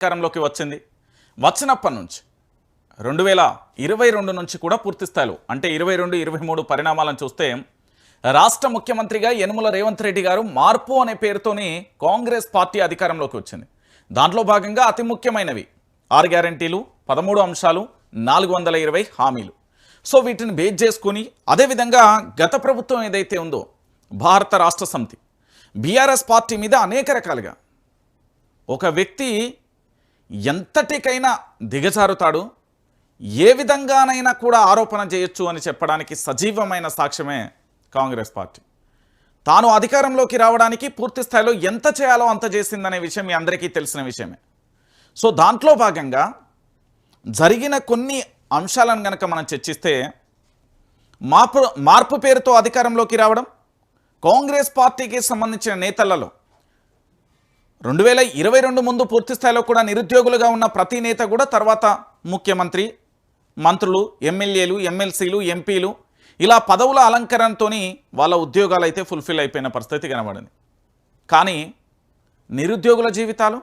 అధికారంలోకి వచ్చింది. వచ్చినప్పటి నుంచి రెండు వేల ఇరవై రెండు నుంచి కూడా పూర్తి స్థాయిలో అంటే ఇరవై రెండు ఇరవై మూడు పరిణామాలను చూస్తే రాష్ట్ర ముఖ్యమంత్రిగా యనుమల రేవంత్ రెడ్డి గారు మార్పు అనే పేరుతోని కాంగ్రెస్ పార్టీ అధికారంలోకి వచ్చింది. దాంట్లో భాగంగా అతి ముఖ్యమైనవి ఆరు గ్యారంటీలు పదమూడు అంశాలు నాలుగు వందల ఇరవై హామీలు. సో వీటిని బేస్ చేసుకుని అదేవిధంగా గత ప్రభుత్వం ఏదైతే ఉందో భారత రాష్ట్ర సమితి బీఆర్ఎస్ పార్టీ మీద అనేక రకాలుగా ఒక వ్యక్తి ఎంతటికైనా దిగజారుతాడు. ఏ విధంగానైనా కూడా ఆరోపణ చేయొచ్చు అని చెప్పడానికి సజీవమైన సాక్ష్యమే కాంగ్రెస్ పార్టీ. తాను అధికారంలోకి రావడానికి పూర్తి స్థాయిలో ఎంత చేయాలో అంత చేసిందనే విషయం మీ అందరికీ తెలిసిన విషయమే. సో దాంట్లో భాగంగా జరిగిన కొన్ని అంశాలను కనుక మనం చర్చిస్తే మార్పు మార్పు పేరుతో అధికారంలోకి రావడం కాంగ్రెస్ పార్టీకి సంబంధించిన నేతలలో రెండు వేల ఇరవై రెండు ముందు పూర్తి స్థాయిలో కూడా నిరుద్యోగులుగా ఉన్న ప్రతి నేత కూడా తర్వాత ముఖ్యమంత్రి మంత్రులు ఎమ్మెల్యేలు ఎమ్మెల్సీలు ఎంపీలు ఇలా పదవుల అలంకరణతోని వాళ్ళ ఉద్యోగాలు అయితే ఫుల్ఫిల్ అయిపోయిన పరిస్థితి కనబడింది. కానీ నిరుద్యోగుల జీవితాలు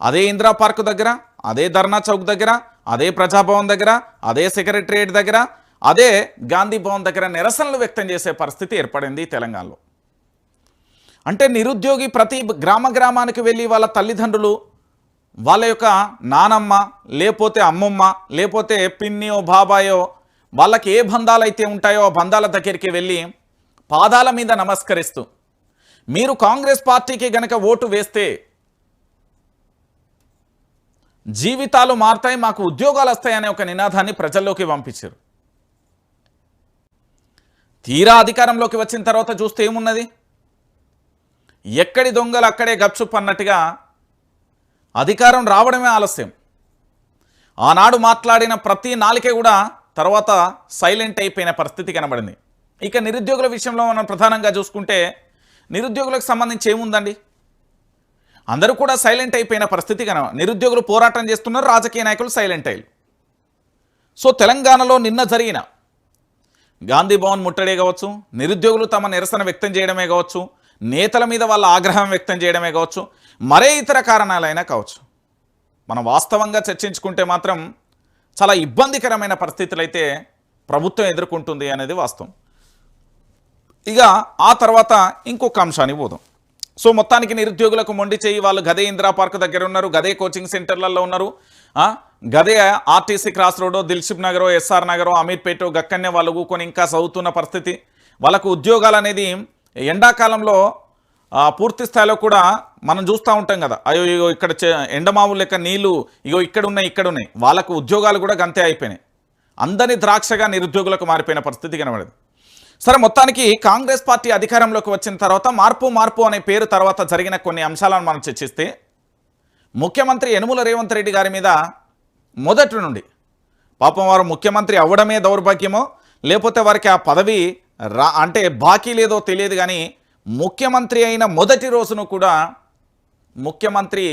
అదే ఇందిరా పార్క్ దగ్గర అదే ధర్నా చౌక్ దగ్గర అదే ప్రజాభవన్ దగ్గర అదే సెక్రటరియట్ దగ్గర అదే గాంధీ భవన్ దగ్గర నిరసనలు వ్యక్తం చేసే పరిస్థితి ఏర్పడింది తెలంగాణలో. అంటే నిరుద్యోగి ప్రతి గ్రామ గ్రామానికి వెళ్ళి వాళ్ళ తల్లిదండ్రులు వాళ్ళ యొక్క నానమ్మ లేకపోతే అమ్మమ్మ లేకపోతే పిన్నియో బాబాయో వాళ్ళకి ఏ బంధాలు అయితే ఉంటాయో ఆ బంధాల దగ్గరికి వెళ్ళి పాదాల మీద నమస్కరిస్తూ మీరు కాంగ్రెస్ పార్టీకి గనక ఓటు వేస్తే జీవితాలు మారుతాయి మాకు ఉద్యోగాలు వస్తాయనే ఒక నినాదాన్ని ప్రజల్లోకి పంపించారు. తీరా అధికారంలోకి వచ్చిన తర్వాత చూస్తే ఏమున్నది? ఎక్కడి దొంగలు అక్కడే గప్చుప్ అన్నట్టుగా అధికారం రావడమే ఆలస్యం. ఆనాడు మాట్లాడిన ప్రతి నాలికే కూడా తర్వాత సైలెంట్ అయిపోయిన పరిస్థితి కనబడింది. ఇక నిరుద్యోగుల విషయంలో మనం ప్రధానంగా చూసుకుంటే నిరుద్యోగులకు సంబంధించి ఏముందండి? అందరూ కూడా సైలెంట్ అయిపోయిన పరిస్థితి కన నిరుద్యోగులు పోరాటం చేస్తున్నారు రాజకీయ నాయకులు సైలెంట్ అయ్యారు. సో తెలంగాణలో నిన్న జరిగిన గాంధీ భవన్ ముట్టడే కావచ్చు నిరుద్యోగులు తమ నిరసన వ్యక్తం చేయడమే కావచ్చు నేతల మీద వాళ్ళ ఆగ్రహం వ్యక్తం చేయడమే కావచ్చు మరే ఇతర కారణాలైనా కావచ్చు. మనం వాస్తవంగా చర్చించుకుంటే మాత్రం చాలా ఇబ్బందికరమైన పరిస్థితులు అయితే ప్రభుత్వం ఎదుర్కొంటుంది అనేది వాస్తవం. ఇక ఆ తర్వాత ఇంకొక అంశానికి పోదాం. సో మొత్తానికి నిరుద్యోగులకు మొండి చేయి వాళ్ళు గదే ఇందిరా పార్క్ దగ్గర ఉన్నారు గదే కోచింగ్ సెంటర్లలో ఉన్నారు. గదే ఆర్టీసీ క్రాస్ రోడో దిల్షిప్ నగరో ఎస్ఆర్ నగరో అమీర్పేటో గక్కన్నే వాళ్ళు ఊకొని ఇంకా చదువుతున్న పరిస్థితి. వాళ్ళకు ఉద్యోగాలు అనేది ఎండాకాలంలో పూర్తి స్థాయిలో కూడా మనం చూస్తూ ఉంటాం కదా అయ్యో ఇగో ఇక్కడ చే- ఎండమావులు లెక్క నీళ్ళు ఇగో ఇక్కడ ఉన్నాయి ఇక్కడ ఉన్నాయి. వాళ్ళకు ఉద్యోగాలు కూడా గంతే అయిపోయినాయి. అందరినీ ద్రాక్షగా నిరుద్యోగులకు మారిపోయిన పరిస్థితి కనబడదు. సరే మొత్తానికి కాంగ్రెస్ పార్టీ అధికారంలోకి వచ్చిన తర్వాత మార్పు మార్పు అనే పేరు తర్వాత జరిగిన కొన్ని అంశాలను మనం చర్చిస్తే ముఖ్యమంత్రి యనుమల రేవంత్ రెడ్డి గారి మీద మొదటి నుండి పాపం వారు ముఖ్యమంత్రి అవ్వడమే దౌర్భాగ్యమో లేకపోతే వారికి ఆ పదవి రా అంటే బాకీ లేదో తెలియదు కానీ ముఖ్యమంత్రి అయిన మొదటి రోజును కూడా ముఖ్యమంత్రి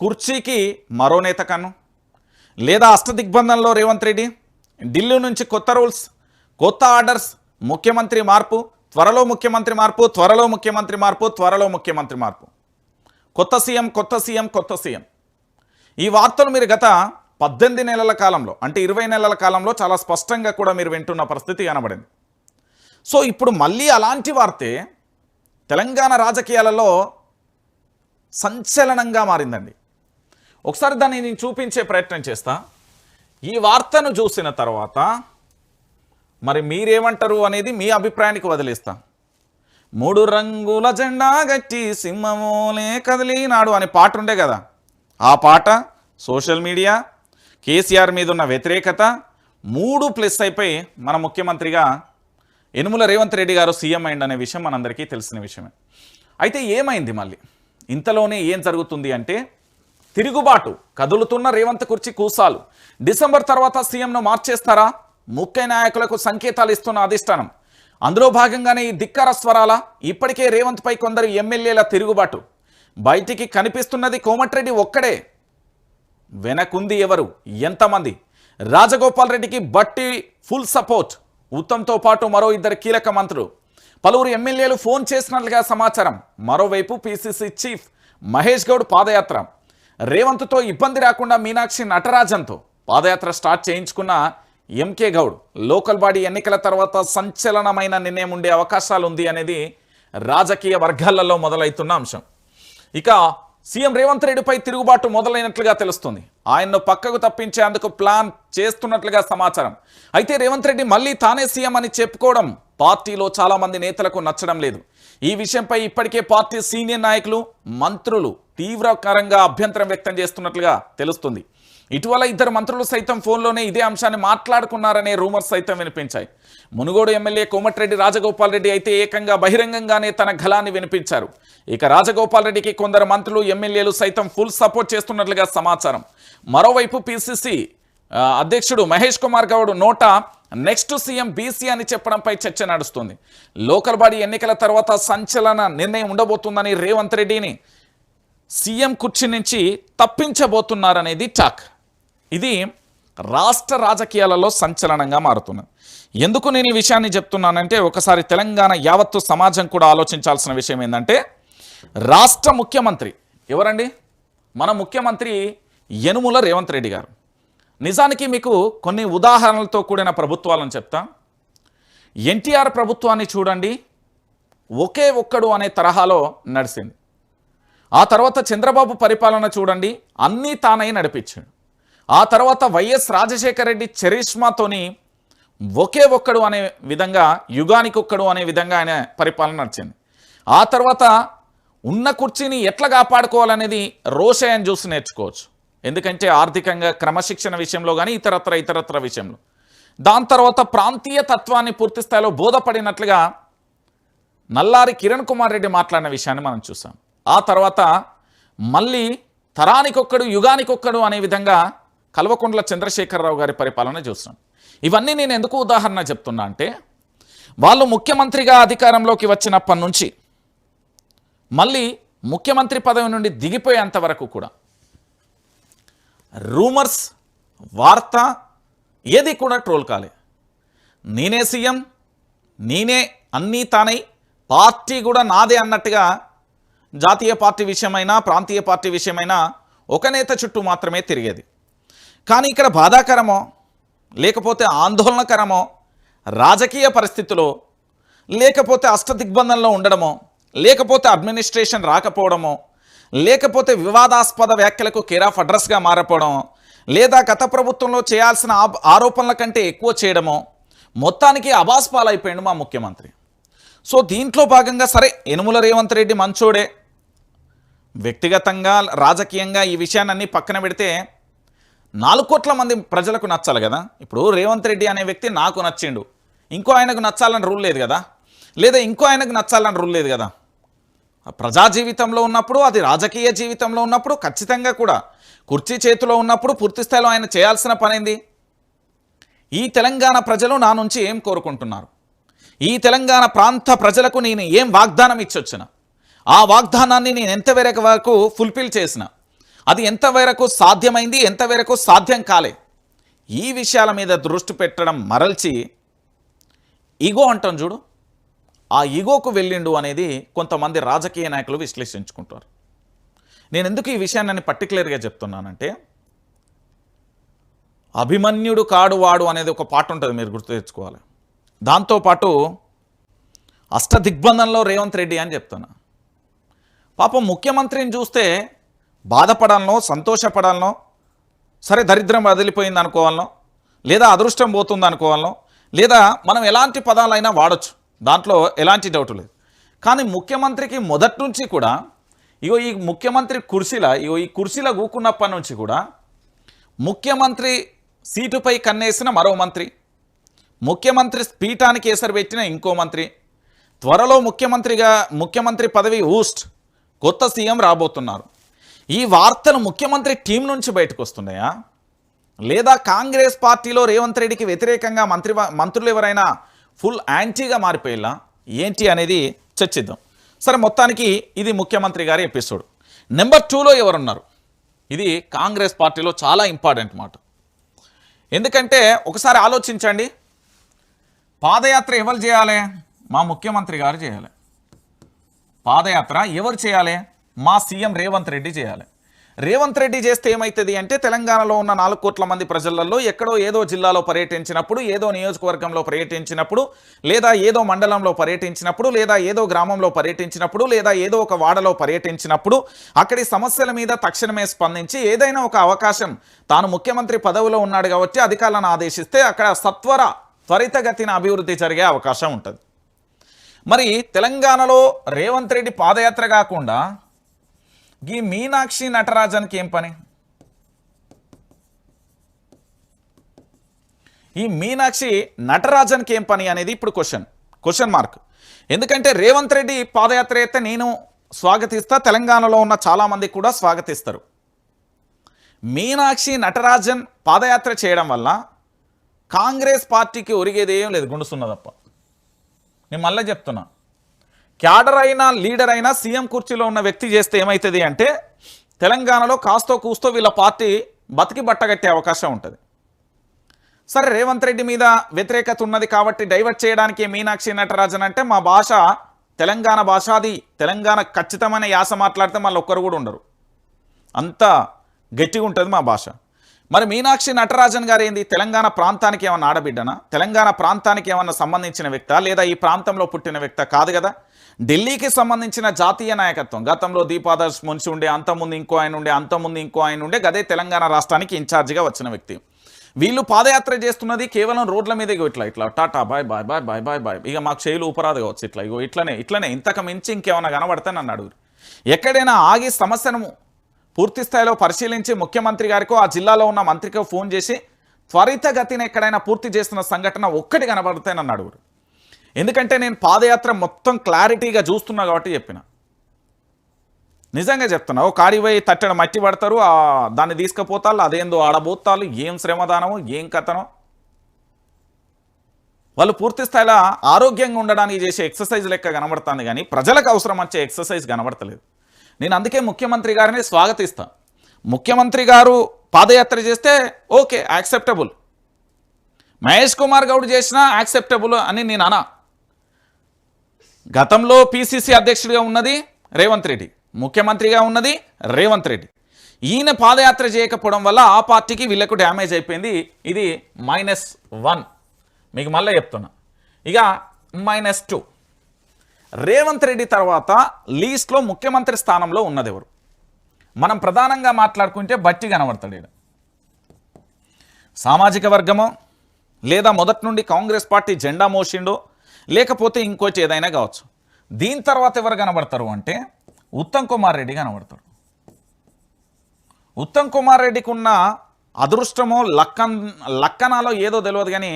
కుర్చీకి మరో నేత కన్ను. లేదా అష్టదిగ్బంధంలో రేవంత్ రెడ్డి ఢిల్లీ నుంచి కొత్త రూల్స్ కొత్త ఆర్డర్స్ ముఖ్యమంత్రి మార్పు త్వరలో ముఖ్యమంత్రి మార్పు త్వరలో ముఖ్యమంత్రి మార్పు త్వరలో ముఖ్యమంత్రి మార్పు. కొత్త సీఎం కొత్త సీఎం కొత్త సీఎం. ఈ వార్తలు మీరు గత పద్దెనిమిది నెలల కాలంలో అంటే ఇరవై నెలల కాలంలో చాలా స్పష్టంగా కూడా మీరు వింటున్న పరిస్థితి కనబడింది. సో ఇప్పుడు మళ్ళీ అలాంటి వార్తే తెలంగాణ రాజకీయాలలో సంచలనంగా మారిందండి. ఒకసారి దాన్ని నేను చూపించే ప్రయత్నం చేస్తా. ఈ వార్తను చూసిన తర్వాత మరి మీరేమంటారు అనేది మీ అభిప్రాయానికి వదిలేస్తా. మూడు రంగుల జెండా గట్టి సింహమోలే కదిలినాడు అనే పాట ఉండే కదా. ఆ పాట సోషల్ మీడియా కేసీఆర్ మీద ఉన్న వ్యతిరేకత మూడు ప్లస్ అయిపోయి మన ముఖ్యమంత్రిగా యనుమల రేవంత్ రెడ్డి గారు సీఎం అయిందనే విషయం మనందరికీ తెలిసిన విషయమే. అయితే ఏమైంది మళ్ళీ? ఇంతలోనే ఏం జరుగుతుంది అంటే తిరుగుబాటు కదులుతున్న రేవంత్ కుర్చీ కూసాలు. డిసెంబర్ తర్వాత సీఎంను మార్చేస్తారా? ముఖ్య నాయకులకు సంకేతాలు ఇస్తున్న అధిష్టానం. అందులో భాగంగానే ఈ ధిక్కార స్వరాల ఇప్పటికే రేవంత్ పై కొందరు ఎమ్మెల్యేల తిరుగుబాటు. బయటికి కనిపిస్తున్నది కోమటిరెడ్డి ఒక్కడే. వెనకుంది ఎవరు? ఎంతమంది? రాజగోపాల్ రెడ్డికి బట్టి ఫుల్ సపోర్ట్. ఉత్తమ్తో పాటు మరో ఇద్దరు కీలక మంత్రులు. పలువురు ఎమ్మెల్యేలు ఫోన్ చేసినట్లుగా సమాచారం. మరోవైపు పిసిసి చీఫ్ మహేష్ గౌడ్ పాదయాత్ర. రేవంత్తో ఇబ్బంది రాకుండా మీనాక్షి నటరాజన్తో పాదయాత్ర స్టార్ట్ చేయించుకున్న ఎంకే గౌడ్ లోకల్ బాడీ ఎన్నికల తర్వాత సంచలనమైన నిర్ణయం ఉండే అవకాశాలు ఉంది అనేది రాజకీయ వర్గాలలో మొదలవుతున్న అంశం. ఇక సీఎం రేవంత్ రెడ్డిపై తిరుగుబాటు మొదలైనట్లుగా తెలుస్తుంది. ఆయన్ను పక్కకు తప్పించేందుకు ప్లాన్ చేస్తున్నట్లుగా సమాచారం. అయితే రేవంత్ రెడ్డి మళ్ళీ తానే సీఎం అని చెప్పుకోవడం పార్టీలో చాలామంది నేతలకు నచ్చడం లేదు. ఈ విషయంపై ఇప్పటికే పార్టీ సీనియర్ నాయకులు మంత్రులు తీవ్రకరంగా అభ్యంతరం వ్యక్తం చేస్తున్నట్లుగా తెలుస్తుంది. ఇటీవల ఇద్దరు మంత్రులు సైతం ఫోన్లోనే ఇదే అంశాన్ని మాట్లాడుకున్నారనే రూమర్స్ సైతం వినిపించాయి. మునుగోడు ఎమ్మెల్యే కోమటిరెడ్డి రాజగోపాల్ రెడ్డి అయితే ఏకంగా బహిరంగంగానే తన గలాన్ని వినిపించారు. ఇక రాజగోపాల్ రెడ్డికి కొందరు మంత్రులు ఎమ్మెల్యేలు సైతం ఫుల్ సపోర్ట్ చేస్తున్నట్లుగా సమాచారం. మరోవైపు పిసిసి అధ్యక్షుడు మహేష్ కుమార్ గౌడ్ నోట నెక్స్ట్ సీఎం బీసీ అని చెప్పడంపై చర్చ నడుస్తుంది. లోకల్ బాడీ ఎన్నికల తర్వాత సంచలన నిర్ణయం ఉండబోతుందని రేవంత్ రెడ్డిని సీఎం కుర్చీ నుంచి తప్పించబోతున్నారనేది టాక్. ఇది రాష్ట్ర రాజకీయాలలో సంచలనంగా మారుతున్నది ఎందుకు నేను ఈ విషయాన్ని చెప్తున్నానంటే ఒకసారి తెలంగాణ యావత్తు సమాజం కూడా ఆలోచించాల్సిన విషయం ఏంటంటే రాష్ట్ర ముఖ్యమంత్రి ఎవరండి? మన ముఖ్యమంత్రి యనుముల రేవంత్ రెడ్డి గారు. నిజానికి మీకు కొన్ని ఉదాహరణలతో కూడిన ప్రభుత్వాలను చెప్తా. ఎన్టీఆర్ ప్రభుత్వాన్ని చూడండి. ఒకే ఒక్కడు అనే తరహాలో నడిచింది. ఆ తర్వాత చంద్రబాబు పరిపాలన చూడండి. అన్నీ తానై నడిపించాడు. ఆ తర్వాత వైఎస్ రాజశేఖర రెడ్డి చరిష్మాతోని ఒకే ఒక్కడు అనే విధంగా యుగానికి ఒక్కడు అనే విధంగా ఆయన పరిపాలన నడిచింది. ఆ తర్వాత ఉన్న కుర్చీని ఎట్లా కాపాడుకోవాలనేది రోషయ్యని చూసి నేర్చుకోవచ్చు. ఎందుకంటే ఆర్థికంగా క్రమశిక్షణ విషయంలో కానీ ఇతరత్ర ఇతరత్ర విషయంలో. దాని తర్వాత ప్రాంతీయ తత్వాన్ని పూర్తి స్థాయిలో బోధపడినట్లుగా నల్లారి కిరణ్ కుమార్ రెడ్డి మాట్లాడిన విషయాన్ని మనం చూసాం. ఆ తర్వాత మళ్ళీ తరానికొక్కడు యుగానికొక్కడు అనే విధంగా కల్వకుంట్ల చంద్రశేఖరరావు గారి పరిపాలన చూసాం. ఇవన్నీ నేను ఎందుకు ఉదాహరణ చెప్తున్నా అంటే వాళ్ళు ముఖ్యమంత్రిగా అధికారంలోకి వచ్చినప్పటి నుంచి మళ్ళీ ముఖ్యమంత్రి పదవి నుండి దిగిపోయేంత వరకు కూడా. రూమర్స్ వార్త ఏది కూడా ట్రోల్ కాలే. నేనే సీఎం నేనే అన్నీ తానై పార్టీ కూడా నాదే అన్నట్టుగా జాతీయ పార్టీ విషయమైనా ప్రాంతీయ పార్టీ విషయమైనా ఒక నేత చుట్టూ మాత్రమే తిరిగేది. కానీ ఇక్కడ బాధాకరమో లేకపోతే ఆందోళనకరమో రాజకీయ పరిస్థితిలో లేకపోతే అష్టదిగ్బంధంలో ఉండడమో లేకపోతే అడ్మినిస్ట్రేషన్ రాకపోవడమో లేకపోతే వివాదాస్పద వ్యాఖ్యలకు కేర్ ఆఫ్ అడ్రస్గా మారపోవడం లేదా గత ప్రభుత్వంలో చేయాల్సిన ఆరోపణల కంటే ఎక్కువ చేయడమో మొత్తానికి అబాస్పాలైపోయాడు మా ముఖ్యమంత్రి. సో దీంట్లో భాగంగా సరే యనుమల రేవంత్ రెడ్డి మంచోడే. వ్యక్తిగతంగా రాజకీయంగా ఈ విషయాన్ని పక్కన పెడితే నాలుగు కోట్ల మంది ప్రజలకు నచ్చాలి కదా. ఇప్పుడు రేవంత్ రెడ్డి అనే వ్యక్తి నాకు నచ్చిండు. ఇంకో ఆయనకు నచ్చాలని రూల్ లేదు కదా. లేదా ఇంకో ఆయనకు నచ్చాలని రూల్ లేదు కదా. ప్రజా జీవితంలో ఉన్నప్పుడు అది రాజకీయ జీవితంలో ఉన్నప్పుడు ఖచ్చితంగా కూడా కుర్చీ చేతిలో ఉన్నప్పుడు పూర్తి స్థాయిలో ఆయన చేయాల్సిన పనేంది ఈ తెలంగాణ ప్రజలు నా నుంచి ఏం కోరుకుంటున్నారు? ఈ తెలంగాణ ప్రాంత ప్రజలకు నేను ఏం వాగ్దానం ఇచ్చొచ్చిన? ఆ వాగ్దానాన్ని నేను ఎంతవరకు వరకు ఫుల్ఫిల్ చేసిన? అది ఎంతవరకు సాధ్యమైంది? ఎంతవరకు సాధ్యం కాలే? ఈ విషయాల మీద దృష్టి పెట్టడం మరల్చి ఈగో అంటాం చూడు. ఆ ఈగోకు వెళ్ళిండు అనేది కొంతమంది రాజకీయ నాయకులు విశ్లేషించుకుంటారు. నేను ఎందుకు ఈ విషయాన్ని పర్టికులర్గా చెప్తున్నానంటే అభిమన్యుడు కాడు వాడు అనేది ఒక పాట ఉంటుంది మీరు గుర్తు తెచ్చుకోవాలి. దాంతోపాటు అష్టదిగ్బంధంలో రేవంత్ రెడ్డి అని చెప్తున్నా. పాపం ముఖ్యమంత్రిని చూస్తే బాధపడాలనో సంతోషపడాలనో సరే దరిద్రం వదిలిపోయింది అనుకోవాలనో లేదా అదృష్టం పోతుంది అనుకోవాలనో లేదా మనం ఎలాంటి పదాలైనా వాడచ్చు. దాంట్లో ఎలాంటి డౌట్ లేదు. కానీ ముఖ్యమంత్రికి మొదటి నుంచి కూడా ఇగో ఈ ముఖ్యమంత్రి కుర్చీల ఇగో ఈ కుర్చీలో కూకున్నప్పటి నుంచి కూడా ముఖ్యమంత్రి సీటుపై కన్నేసిన మరో మంత్రి ముఖ్యమంత్రి పీఠానికి ఎసరు పెట్టిన ఇంకో మంత్రి త్వరలో ముఖ్యమంత్రిగా ముఖ్యమంత్రి పదవి ఊస్ట్ కొత్త సీఎం రాబోతున్నారు. ఈ వార్తలు ముఖ్యమంత్రి టీం నుంచి బయటకు వస్తున్నాయా? లేదా కాంగ్రెస్ పార్టీలో రేవంత్ రెడ్డికి వ్యతిరేకంగా మంత్రి మంత్రులు ఎవరైనా ఫుల్ యాంటీగా మారిపోయేలా ఏంటి అనేది చర్చిద్దాం సరే మొత్తానికి ఇది ముఖ్యమంత్రి గారి ఎపిసోడ్. నెంబర్ టూలో ఎవరున్నారు? ఇది కాంగ్రెస్ పార్టీలో చాలా ఇంపార్టెంట్ మాట. ఎందుకంటే ఒకసారి ఆలోచించండి. పాదయాత్ర ఎవరు చేయాలి? మా ముఖ్యమంత్రి గారు చేయాలి. పాదయాత్ర ఎవరు చేయాలి? మా సీఎం రేవంత్ రెడ్డి చేయాలి. రేవంత్ రెడ్డి చేస్తే ఏమవుతుంది అంటే తెలంగాణలో ఉన్న నాలుగు కోట్ల మంది ప్రజలలో ఎక్కడో ఏదో జిల్లాలో పర్యటించినప్పుడు ఏదో నియోజకవర్గంలో పర్యటించినప్పుడు లేదా ఏదో మండలంలో పర్యటించినప్పుడు లేదా ఏదో గ్రామంలో పర్యటించినప్పుడు లేదా ఏదో ఒక వాడలో పర్యటించినప్పుడు అక్కడి సమస్యల మీద తక్షణమే స్పందించి ఏదైనా ఒక అవకాశం తాను ముఖ్యమంత్రి పదవిలో ఉన్నాడు కాబట్టి అధికారులను ఆదేశిస్తే అక్కడ సత్వర త్వరితగతిన అభివృద్ధి జరిగే అవకాశం ఉంటుంది. మరి తెలంగాణలో రేవంత్ రెడ్డి పాదయాత్ర కాకుండా ఈ మీనాక్షి నటరాజన్కి ఏం పని? ఈ మీనాక్షి నటరాజన్కి ఏం పని అనేది ఇప్పుడు క్వశ్చన్ క్వశ్చన్ మార్క్. ఎందుకంటే రేవంత్ రెడ్డి పాదయాత్ర అయితే నేను స్వాగతిస్తా తెలంగాణలో ఉన్న చాలామంది కూడా స్వాగతిస్తారు. మీనాక్షి నటరాజన్ పాదయాత్ర చేయడం వల్ల కాంగ్రెస్ పార్టీకి ఒరిగేదేం లేదు గుండుసున్న తప్ప నేను మళ్ళీ చెప్తున్నా. క్యాడర్ అయినా లీడర్ అయినా సీఎం కుర్చీలో ఉన్న వ్యక్తి చేస్తే ఏమవుతుంది అంటే తెలంగాణలో కాస్తో కూస్తో వీళ్ళ పార్టీ బతికి బట్టగట్టే అవకాశం ఉంటుంది. సరే రేవంత్ రెడ్డి మీద వ్యతిరేకత ఉన్నది కాబట్టి డైవర్ట్ చేయడానికి మీనాక్షి నటరాజన్ అంటే మా భాష తెలంగాణ భాషాది తెలంగాణ ఖచ్చితమైన యాస మాట్లాడితే మళ్ళీ ఒక్కరు కూడా ఉండరు. అంత గట్టిగా ఉంటుంది మా భాష. మరి మీనాక్షి నటరాజన్ గారు ఏంది? తెలంగాణ ప్రాంతానికి ఏమన్నా ఆడబిడ్డనా? తెలంగాణ ప్రాంతానికి ఏమన్నా సంబంధించిన వ్యక్త? లేదా ఈ ప్రాంతంలో పుట్టిన వ్యక్త కాదు కదా? ఢిల్లీకి సంబంధించిన జాతీయ నాయకత్వం. గతంలో దీపాదర్శ్ మున్సి ఉండే అంతకుముందు ఇంకో ఆయన ఉండే అంతకుముందు ఇంకో ఆయన ఉండే గదే తెలంగాణ రాష్ట్రానికి ఇన్ఛార్జిగా వచ్చిన వ్యక్తి. వీళ్ళు పాదయాత్ర చేస్తున్నది కేవలం రోడ్ల మీద ఇట్లా ఇట్లా tata bye bye bye bye bye bye. ఇక మాకు చేయలు ఊపరాదు కావచ్చు ఇట్లా ఇగో ఇట్లనే ఇట్లనే ఇంతకు మించి ఇంకేమైనా కనబడితే నన్ను అడుగురు ఎక్కడైనా ఆగి సమస్యను పూర్తి స్థాయిలో పరిశీలించి ముఖ్యమంత్రి గారికో ఆ జిల్లాలో ఉన్న మంత్రికో ఫోన్ చేసి త్వరితగతిన ఎక్కడైనా పూర్తి చేస్తున్న సంఘటన ఒక్కటి కనబడితే నన్ను అడుగురు ఎందుకంటే నేను పాదయాత్ర మొత్తం క్లారిటీగా చూస్తున్నా కాబట్టి చెప్పిన. నిజంగా చెప్తున్నా ఓ కాడిపోయి తట్టడ మట్టి పడతారు దాన్ని తీసుకుపోతారు అదేందో ఆడబోతాలు ఏం శ్రమదానమో ఏం కథనో. వాళ్ళు పూర్తి స్థాయిలో ఆరోగ్యంగా ఉండడానికి చేసే ఎక్సర్సైజ్ లెక్క కనబడుతుంది కానీ ప్రజలకు అవసరం వచ్చే ఎక్సర్సైజ్ కనబడతలేదు. నేను అందుకే ముఖ్యమంత్రి గారిని స్వాగతిస్తా. ముఖ్యమంత్రి గారు పాదయాత్ర చేస్తే ఓకే యాక్సెప్టబుల్ మహేష్ కుమార్ గౌడ్ చేసినా యాక్సెప్టబుల్ అని నేను అనా. గతంలో పిసిసి అధ్యక్షుడిగా ఉన్నది రేవంత్ రెడ్డి ముఖ్యమంత్రిగా ఉన్నది రేవంత్ రెడ్డి. ఈయన పాదయాత్ర చేయకపోవడం వల్ల ఆ పార్టీకి వీళ్ళకు డ్యామేజ్ అయిపోయింది. ఇది మైనస్ వన్. మీకు మళ్ళీ చెప్తున్నా. ఇక మైనస్ టూ. రేవంత్ రెడ్డి తర్వాత లీస్ట్లో ముఖ్యమంత్రి స్థానంలో ఉన్నది ఎవరు మనం ప్రధానంగా మాట్లాడుకుంటే బట్టి కనబడతాడు ఈడ. సామాజిక వర్గమో లేదా మొదటి నుండి కాంగ్రెస్ పార్టీ జెండా మోసిండో లేకపోతే ఇంకోటి ఏదైనా కావచ్చు. దీని తర్వాత ఎవరు కనబడతారు అంటే ఉత్తమ్ కుమార్ రెడ్డి కనబడతారు. ఉత్తమ్ కుమార్ రెడ్డికి ఉన్న అదృష్టమో లక్కన్ లక్కనాలో ఏదో తెలియదు కానీ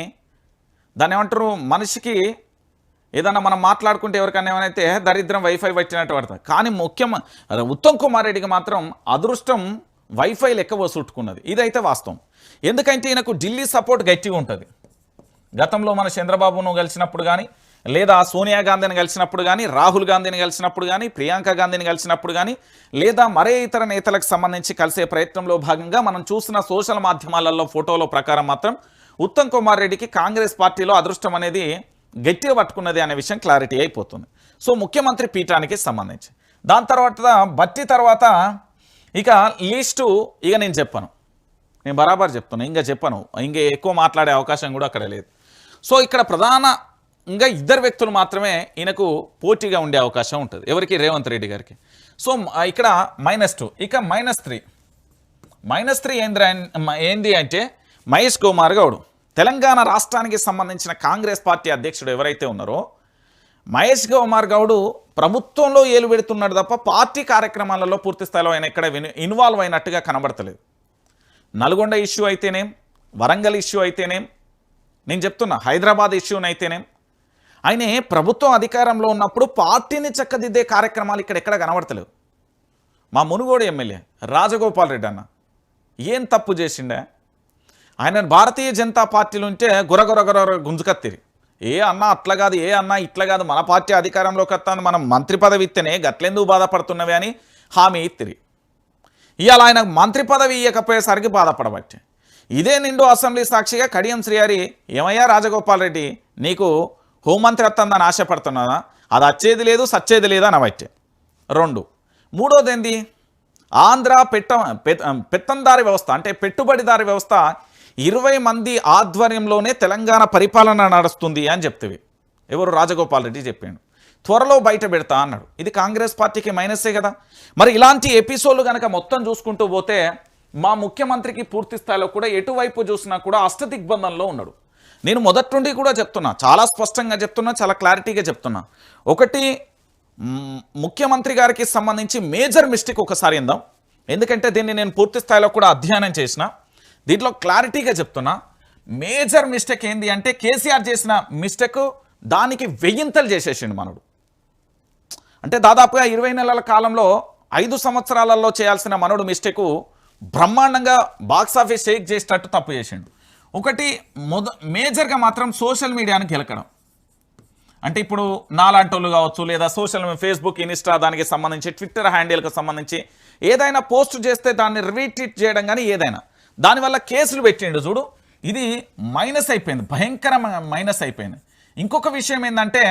దాన్ని ఏమంటారు? మనిషికి ఏదన్నా మనం మాట్లాడుకుంటే ఎవరికైనా ఏమైతే దరిద్రం వైఫై వచ్చినట్టు పడుతుంది కానీ ముఖ్యం అదే ఉత్తమ్ కుమార్ రెడ్డికి మాత్రం అదృష్టం వైఫై లెక్క వసుట్టుకున్నది ఇదైతే వాస్తవం. ఎందుకంటే ఈయనకు ఢిల్లీ సపోర్ట్ గట్టిగా ఉంటుంది. గతంలో మన చంద్రబాబును కలిసినప్పుడు కానీ లేదా సోనియా గాంధీని కలిసినప్పుడు కానీ రాహుల్ గాంధీని కలిసినప్పుడు కానీ ప్రియాంక గాంధీని కలిసినప్పుడు కానీ లేదా మరే ఇతర నేతలకు సంబంధించి కలిసే ప్రయత్నంలో భాగంగా మనం చూసిన సోషల్ మాధ్యమాలలో ఫోటోల ప్రకారం మాత్రం ఉత్తమ్ కుమార్ రెడ్డికి కాంగ్రెస్ పార్టీలో అదృష్టం అనేది గట్టిగా పట్టుకున్నది అనే విషయం క్లారిటీ అయిపోతుంది. సో ముఖ్యమంత్రి పీఠానికి సంబంధించి. దాని తర్వాత బట్టి తర్వాత ఇక లీస్టు ఇక నేను చెప్పను. నేను బరాబర్ చెప్తున్నాను ఇంకా చెప్పను. ఇంకా ఎక్కువ మాట్లాడే అవకాశం కూడా అక్కడ లేదు. సో ఇక్కడ ప్రధాన ఇంకా ఇద్దరు వ్యక్తులు మాత్రమే ఈయనకు పోటీగా ఉండే అవకాశం ఉంటుంది. ఎవరికి? రేవంత్ రెడ్డి గారికి. సో ఇక్కడ మైనస్ టూ ఇక మైనస్ త్రీ మైనస్ త్రీ ఏంద్ర ఏంది అంటే మహేష్ కుమార్ గౌడ్. తెలంగాణ రాష్ట్రానికి సంబంధించిన కాంగ్రెస్ పార్టీ అధ్యక్షుడు ఎవరైతే ఉన్నారో మహేష్ కుమార్ గౌడు ప్రభుత్వంలో ఏలు పెడుతున్నాడు తప్ప పార్టీ కార్యక్రమాలలో పూర్తి స్థాయిలో ఆయన ఎక్కడ ఇన్వాల్వ్ అయినట్టుగా కనబడతలేదు. నల్గొండ ఇష్యూ అయితేనేం వరంగల్ ఇష్యూ అయితేనేం నేను చెప్తున్నా హైదరాబాద్ ఇష్యూనైతేనేం ఆయనే ప్రభుత్వం అధికారంలో ఉన్నప్పుడు పార్టీని చక్కదిద్దే కార్యక్రమాలు ఇక్కడ ఎక్కడ కనబడతలేవు. మా మునుగోడు ఎమ్మెల్యే రాజగోపాల్ రెడ్డి అన్న ఏం తప్పు చేసిండే? ఆయన భారతీయ జనతా పార్టీలు ఉంటే గురగొరగొర గుంజుకత్తిరి ఏ అన్నా అట్లా కాదు ఏ అన్నా ఇట్లా కాదు మన పార్టీ అధికారంలోకి వస్తాను మనం మంత్రి పదవి ఇస్తేనే గట్లెందుకు బాధపడుతున్నవి అని హామీ ఇత్తిరి. ఇవాళ ఆయన మంత్రి పదవి ఇవ్వకపోయేసరికి బాధపడబట్టి. ఇదే నిండు అసెంబ్లీ సాక్షిగా కడియం శ్రీహరి ఏమయ్యా రాజగోపాల్ రెడ్డి నీకు హోంమంత్రి వస్తుందని ఆశపడుతున్నానా అది వచ్చేది లేదు సచ్చేది లేదు అనబట్టే రెండు. మూడోది ఏంది ఆంధ్ర పెట్ట పెత్తందారి వ్యవస్థ అంటే పెట్టుబడిదారి వ్యవస్థ ఇరవై మంది ఆధ్వర్యంలోనే తెలంగాణ పరిపాలన నడుస్తుంది అని చెప్తేవి. ఎవరు? రాజగోపాల్ రెడ్డి చెప్పాడు త్వరలో బయట పెడతా అన్నాడు. ఇది కాంగ్రెస్ పార్టీకి మైనసే కదా. మరి ఇలాంటి ఎపిసోడ్లు కనుక మొత్తం చూసుకుంటూ పోతే మా ముఖ్యమంత్రికి పూర్తి స్థాయిలో కూడా ఎటువైపు చూసినా కూడా అష్టదిగ్బంధంలో ఉన్నాడు. నేను మొదటి నుండి కూడా చెప్తున్నా చాలా స్పష్టంగా చెప్తున్నా చాలా క్లారిటీగా చెప్తున్నా. ఒకటి ముఖ్యమంత్రి గారికి సంబంధించి మేజర్ మిస్టేక్ ఒకసారి ఇందాం ఎందుకంటే దీన్ని నేను పూర్తి స్థాయిలో కూడా అధ్యయనం చేసిన. దీంట్లో క్లారిటీగా చెప్తున్నా మేజర్ మిస్టేక్ ఏంది అంటే కేసీఆర్ చేసిన మిస్టేక్ దానికి వెయ్యింతలు చేసేసిండు మనడు. అంటే దాదాపుగా ఇరవై నెలల కాలంలో ఐదు సంవత్సరాలలో చేయాల్సిన మనోడు మిస్టేకు బ్రహ్మాండంగా బాక్స్ ఆఫీస్ షేక్ చేసినట్టు తప్పు చేసిండు. ఒకటి మొద మేజర్గా మాత్రం సోషల్ మీడియాను గెలకడం అంటే ఇప్పుడు నాలాంటి వాళ్ళు కావచ్చు లేదా సోషల్ ఫేస్బుక్ ఇన్స్టా దానికి సంబంధించి ట్విట్టర్ హ్యాండిల్కి సంబంధించి ఏదైనా పోస్ట్ చేస్తే దాన్ని రీట్వీట్ చేయడం కానీ ఏదైనా. దానివల్ల కేసులు పెట్టిండు చూడు ఇది మైనస్ అయిపోయింది భయంకరమైన మైనస్ అయిపోయింది. ఇంకొక విషయం ఏంటంటే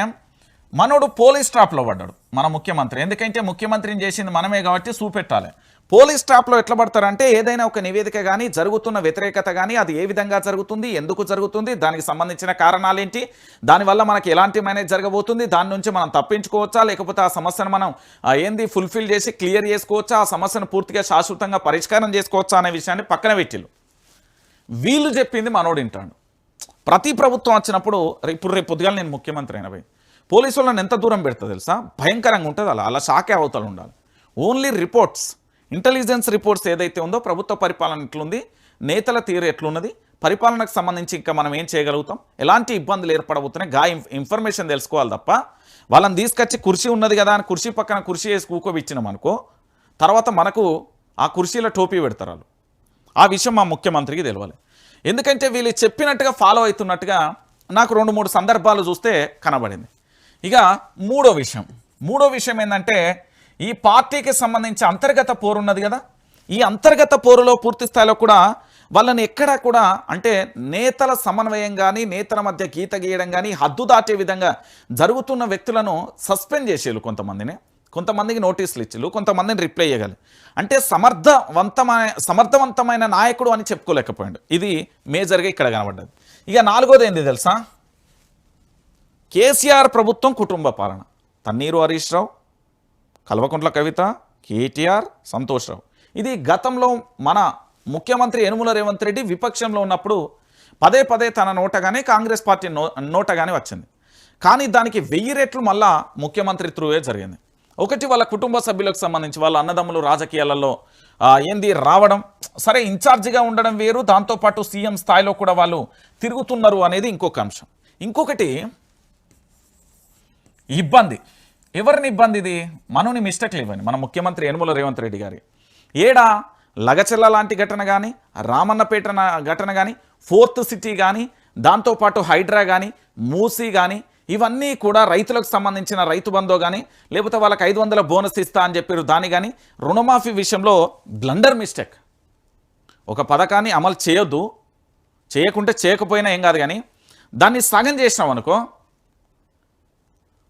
మనోడు పోలీస్ ట్రాప్లో పడ్డాడు మన ముఖ్యమంత్రి. ఎందుకంటే ముఖ్యమంత్రిని చేసింది మనమే కాబట్టి చూపెట్టాలి. పోలీస్ ట్రాప్లో ఎట్లా పడతారంటే ఏదైనా ఒక నివేదిక కానీ జరుగుతున్న వ్యతిరేకత కానీ అది ఏ విధంగా జరుగుతుంది ఎందుకు జరుగుతుంది దానికి సంబంధించిన కారణాలు ఏంటి దానివల్ల మనకి ఎలాంటి మేనేజ్ జరగబోతుంది దాని నుంచి మనం తప్పించుకోవచ్చా లేకపోతే ఆ సమస్యను మనం ఏంది ఫుల్ఫిల్ చేసి క్లియర్ చేసుకోవచ్చా ఆ సమస్యను పూర్తిగా శాశ్వతంగా పరిష్కారం చేసుకోవచ్చా అనే విషయాన్ని పక్కన పెట్టిల్లు. వీళ్ళు చెప్పింది మనోడు వింటాడు. ప్రతి ప్రభుత్వం వచ్చినప్పుడు ఇప్పుడు రేపు పొద్దుగాల నేను ముఖ్యమంత్రి అయిన పోయి పోలీసు వాళ్ళని ఎంత దూరం పెడతా తెలుసా? భయంకరంగా ఉంటుంది అలా అలా షాకే అవతలు ఉండాలి. Only reports. ఇంటెలిజెన్స్ రిపోర్ట్స్ ఏదైతే ఉందో ప్రభుత్వ పరిపాలన ఎట్లుంది నేతల తీరు ఎట్లున్నది పరిపాలనకు సంబంధించి ఇంకా మనం ఏం చేయగలుగుతాం ఎలాంటి ఇబ్బందులు ఏర్పడబోతున్నాయి గా ఇన్ఫర్మేషన్ తెలుసుకోవాలి తప్ప వాళ్ళని తీసుకొచ్చి కుర్చీ ఉన్నది కదా అని కుర్చీ పక్కన కుర్చీ వేసి కూకోబిచ్చినాం అనుకో తర్వాత మనకు ఆ కుర్చీలో టోపీ పెడతారు వాళ్ళు. ఆ విషయం మా ముఖ్యమంత్రికి తెలియాలి ఎందుకంటే వీళ్ళు చెప్పినట్టుగా ఫాలో అవుతున్నట్టుగా నాకు రెండు మూడు సందర్భాలు చూస్తే కనబడింది. ఇక మూడో విషయం. మూడో విషయం ఏంటంటే ఈ పార్టీకి సంబంధించి అంతర్గత పోరు ఉన్నది కదా? ఈ అంతర్గత పోరులో పూర్తి స్థాయిలో కూడా వాళ్ళని ఎక్కడా కూడా అంటే నేతల సమన్వయం కానీ నేతల మధ్య గీత గీయడం కానీ హద్దు దాటే విధంగా జరుగుతున్న వ్యక్తులను సస్పెండ్ చేసేళ్ళు కొంతమందిని. కొంతమందికి నోటీసులు ఇచ్చిళ్ళు కొంతమందిని రిప్లై చేయగలి అంటే సమర్థవంతమైన సమర్థవంతమైన నాయకుడు అని చెప్పుకోలేకపోయాడు. ఇది మేజర్గా ఇక్కడ కనబడ్డది. ఇక నాలుగోది ఏంది తెలుసా? కేసీఆర్ ప్రభుత్వం కుటుంబ పాలన. తన్నీరు హరీష్ రావు కల్వకుంట్ల కవిత కేటీఆర్ సంతోష్ రావు. ఇది గతంలో మన ముఖ్యమంత్రి యనుమల రేవంత్ రెడ్డి విపక్షంలో ఉన్నప్పుడు పదే పదే తన నోటగానే కాంగ్రెస్ పార్టీ నో నోటగానే వచ్చింది. కానీ దానికి వెయ్యి రెట్లు మళ్ళా ముఖ్యమంత్రి త్రూవే జరిగింది. ఒకటి వాళ్ళ కుటుంబ సభ్యులకు సంబంధించి వాళ్ళ అన్నదమ్ములు రాజకీయాలలో ఏంది రావడం సరే ఇన్ఛార్జిగా ఉండడం వేరు దాంతోపాటు సీఎం స్థాయిలో కూడా వాళ్ళు తిరుగుతున్నారు అనేది ఇంకొక అంశం. ఇంకొకటి ఇబ్బంది. ఎవరిని ఇబ్బంది ఇది? మనని మిస్టేక్లు ఇవ్వండి. మన ముఖ్యమంత్రి యనుమల రేవంత్ రెడ్డి గారి. ఏడా? లగచెల్ల లాంటి ఘటన కానీ రామన్నపేట ఘటన కానీ ఫోర్త్ సిటీ కానీ దాంతోపాటు హైడ్రా కానీ మూసీ కానీ ఇవన్నీ కూడా రైతులకు సంబంధించిన రైతు బంధో కానీ లేకపోతే వాళ్ళకి ఐదు వందల బోనస్ ఇస్తా అని చెప్పారు దాని కానీ రుణమాఫీ విషయంలో బ్లండర్ మిస్టేక్. ఒక పథకాన్ని అమలు చేయొద్దు. చేయకుంటే చేయకపోయినా ఏం కాదు కానీ దాన్ని సగం చేసినాం అనుకో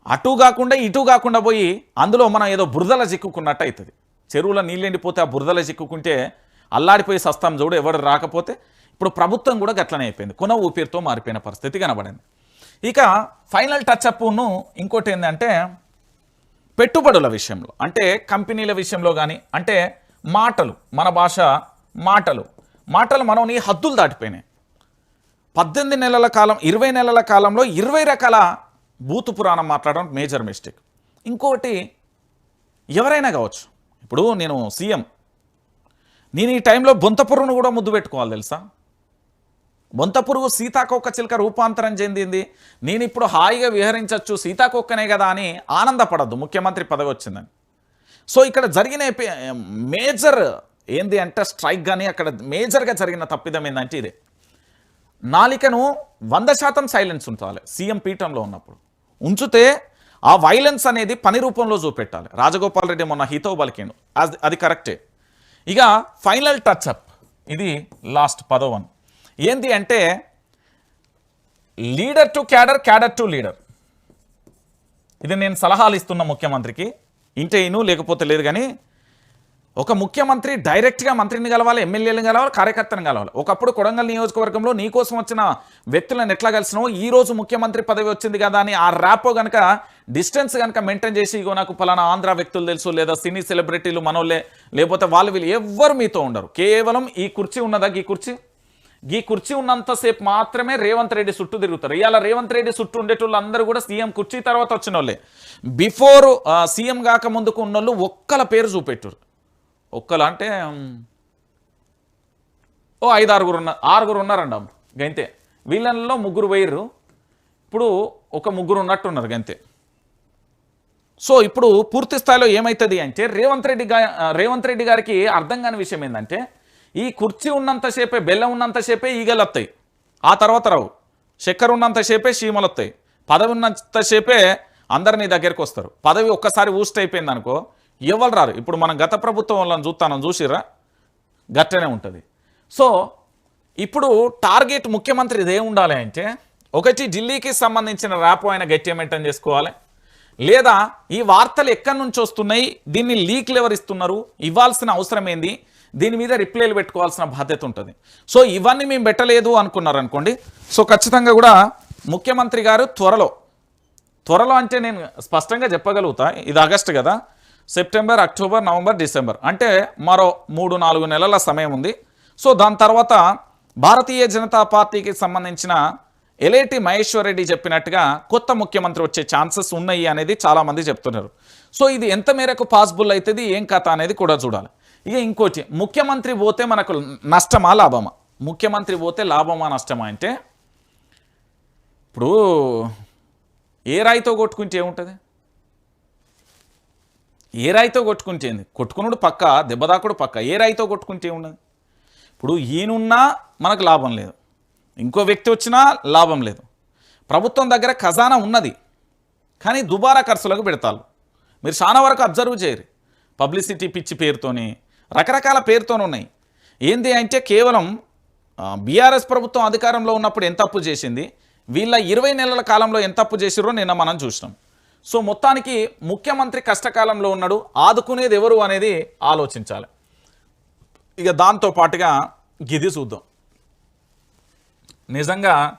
అటు కాకుండా ఇటు కాకుండా పోయి అందులో మనం ఏదో బురదల చిక్కుకున్నట్టు అవుతుంది. చెరువులో నీళ్ళు ఎండిపోతే ఆ బురదల చిక్కుకుంటే అల్లాడిపోయి సస్తాం చూడు ఎవరు రాకపోతే ఇప్పుడు ప్రభుత్వం కూడా గట్లనే అయిపోయింది. కొన ఊపిరితో మారిపోయిన పరిస్థితి కనబడింది. ఇక ఫైనల్ టచ్అప్ను ఇంకోటి ఏంటంటే పెట్టుబడుల విషయంలో అంటే కంపెనీల విషయంలో కానీ అంటే మాటలు మన భాష మాటలు. మాటలు మనని హద్దులు దాటిపోయినాయి. పద్దెనిమిది నెలల కాలం ఇరవై నెలల కాలంలో ఇరవై రకాల బూత్ పురాణం మాట్లాడడం మేజర్ మిస్టేక్. ఇంకోటి ఎవరైనా కావచ్చు. ఇప్పుడు నేను సీఎం. నేను ఈ టైంలో బొంతపురును కూడా ముద్దు పెట్టుకోవాలి తెలుసా? బొంతపురుగు సీతాకొక్క చిలుక రూపాంతరం చెందింది. నేను ఇప్పుడు హాయిగా విహరించవచ్చు సీతాకొక్కనే కదా అని ఆనందపడద్దు. ముఖ్యమంత్రి పదవి వచ్చిందని. సో ఇక్కడ జరిగిన మేజర్ ఏంది అంటే స్ట్రైక్ కానీ అక్కడ మేజర్గా జరిగిన తప్పిదం ఏంటంటే ఇదే. నాలికను వంద శాతం సైలెన్స్ ఉంచాలి. సీఎం పీఠంలో ఉన్నప్పుడు. ఉంచితే ఆ వైలెన్స్ అనేది పని రూపంలో చూపెట్టాలి. రాజగోపాల్ రెడ్డి మొన్న హితో పలికిండు. అది అది కరెక్టే ఇక ఫైనల్ టచ్అప్ ఇది లాస్ట్ పదవన్. ఏంటి అంటే leader to cadre cadre to leader ఇది నేను సలహాలు ఇస్తున్న ముఖ్యమంత్రికి. ఇంటే ఇను లేకపోతే లేదు కానీ ఒక ముఖ్యమంత్రి డైరెక్ట్గా మంత్రిని కలవాలి ఎమ్మెల్యేలను కలవాలి కార్యకర్తను కలవాలి. ఒకప్పుడు కొడంగల్ నియోజకవర్గంలో నీ కోసం వచ్చిన వ్యక్తులను ఎట్లా కలిసినావు? ఈ రోజు ముఖ్యమంత్రి పదవి వచ్చింది కదా అని ఆ ర్యాపో కనుక డిస్టెన్స్ కనుక మెయింటైన్ చేసి ఇగో నాకు పలానా ఆంధ్ర వ్యక్తులు తెలుసు లేదా సినీ సెలబ్రిటీలు మనోళ్ళే లేకపోతే వాళ్ళు వీళ్ళు ఎవ్వరు మీతో ఉండరు. కేవలం ఈ కుర్చీ ఉన్నదా? ఈ కుర్చీ? ఈ కుర్చీ ఉన్నంతసేపు మాత్రమే రేవంత్ రెడ్డి చుట్టూ తిరుగుతారు. ఇవాళ రేవంత్ రెడ్డి చుట్టూ ఉండేటోళ్ళు అందరూ కూడా సీఎం కుర్చీ తర్వాత వచ్చిన వాళ్ళే బిఫోర్ సీఎం కాక ముందుకు ఉన్నోళ్ళు ఒక్కల పేరు చూపెట్టారు ఒక్కలు అంటే ఓ ఐదు ఆరుగురు ఉన్నారు ఆరుగురు ఉన్నారండి అమ్మ గంతే వీళ్ళల్లో ముగ్గురు పోయిర్రు. ఇప్పుడు ఒక ముగ్గురు ఉన్నట్టున్నారు గంతే సో ఇప్పుడు పూర్తి స్థాయిలో ఏమవుతుంది అంటే రేవంత్ రెడ్డి రేవంత్ రెడ్డి గారికి అర్థం కాని విషయం ఏంటంటే ఈ కుర్చీ ఉన్నంతసేపే బెల్లం ఉన్నంతసేపే ఈగలు వస్తాయి ఆ తర్వాత రావు. చక్కెర ఉన్నంతసేపే చీమలు వస్తాయి పదవి ఉన్నంతసేపే అందరు నీ దగ్గరికి వస్తారు. పదవి ఒక్కసారి ఊస్ట్ అయిపోయింది అనుకో ఎవరు రారు. ఇప్పుడు మనం గత ప్రభుత్వం వాళ్ళని చూస్తాను చూసిరా గట్టనే ఉంటుంది. సో ఇప్పుడు టార్గెట్ ముఖ్యమంత్రి ఇదే ఉండాలి అంటే ఒకటి ఢిల్లీకి సంబంధించిన ర్యాప్ ఆయన గట్టిగా మెయింటైన్ చేసుకోవాలి. లేదా ఈ వార్తలు ఎక్కడి నుంచి వస్తున్నాయి దీన్ని లీక్లు ఎవరు ఇస్తున్నారు ఇవ్వాల్సిన అవసరం ఏంది దీని మీద రిప్లైలు పెట్టుకోవాల్సిన బాధ్యత ఉంటుంది. సో ఇవన్నీ మేము పెట్టలేదు అనుకున్నారు అనుకోండి సో ఖచ్చితంగా కూడా ముఖ్యమంత్రి గారు త్వరలో త్వరలో అంటే నేను స్పష్టంగా చెప్పగలుగుతా ఇది ఆగస్టు కదా సెప్టెంబర్ అక్టోబర్ నవంబర్ డిసెంబర్. అంటే మరో మూడు నాలుగు నెలల సమయం ఉంది. సో దాని తర్వాత భారతీయ జనతా పార్టీకి సంబంధించిన ఎలేటి మహేశ్వర్ రెడ్డి చెప్పినట్టుగా కొత్త ముఖ్యమంత్రి వచ్చే ఛాన్సెస్ ఉన్నాయి అనేది చాలామంది చెప్తున్నారు. సో ఇది ఎంత మేరకు పాసిబుల్ అవుతుంది ఏం కథ అనేది కూడా చూడాలి. ఇక ఇంకోటి ముఖ్యమంత్రి పోతే మనకు నష్టమా లాభమా? ముఖ్యమంత్రి పోతే లాభమా నష్టమా అంటే ఇప్పుడు ఏ రాయితో కొట్టుకుంటే ఏముంటుంది? ఏ రాయితో కొట్టుకుంటే కొట్టుకునుడు పక్క దెబ్బదాకుడు పక్క. ఏ రాయితో కొట్టుకుంటే ఉన్నది ఇప్పుడు ఈయనున్నా మనకు లాభం లేదు. ఇంకో వ్యక్తి వచ్చినా లాభం లేదు. ప్రభుత్వం దగ్గర ఖజానా ఉన్నది. కానీ దుబారా ఖర్చులకు పెడతారు మీరు చాలా వరకు అబ్జర్వ్ చేయరు. పబ్లిసిటీ పిచ్చి పేరుతోని రకరకాల పేరుతోనే ఉన్నాయి. ఏంది అంటే కేవలం బీఆర్ఎస్ ప్రభుత్వం అధికారంలో ఉన్నప్పుడు ఎంత అప్పు చేసింది? వీళ్ళ ఇరవై నెలల కాలంలో ఎంత అప్పు చేసిరో నిన్న మనం చూసినాం. సో మొత్తానికి ముఖ్యమంత్రి కష్టకాలంలో ఉన్నాడు. ఆదుకునేది ఎవరు అనేది ఆలోచించాలి. ఇక దాంతో పాటుగా గిది చూద్దాం. నిజంగా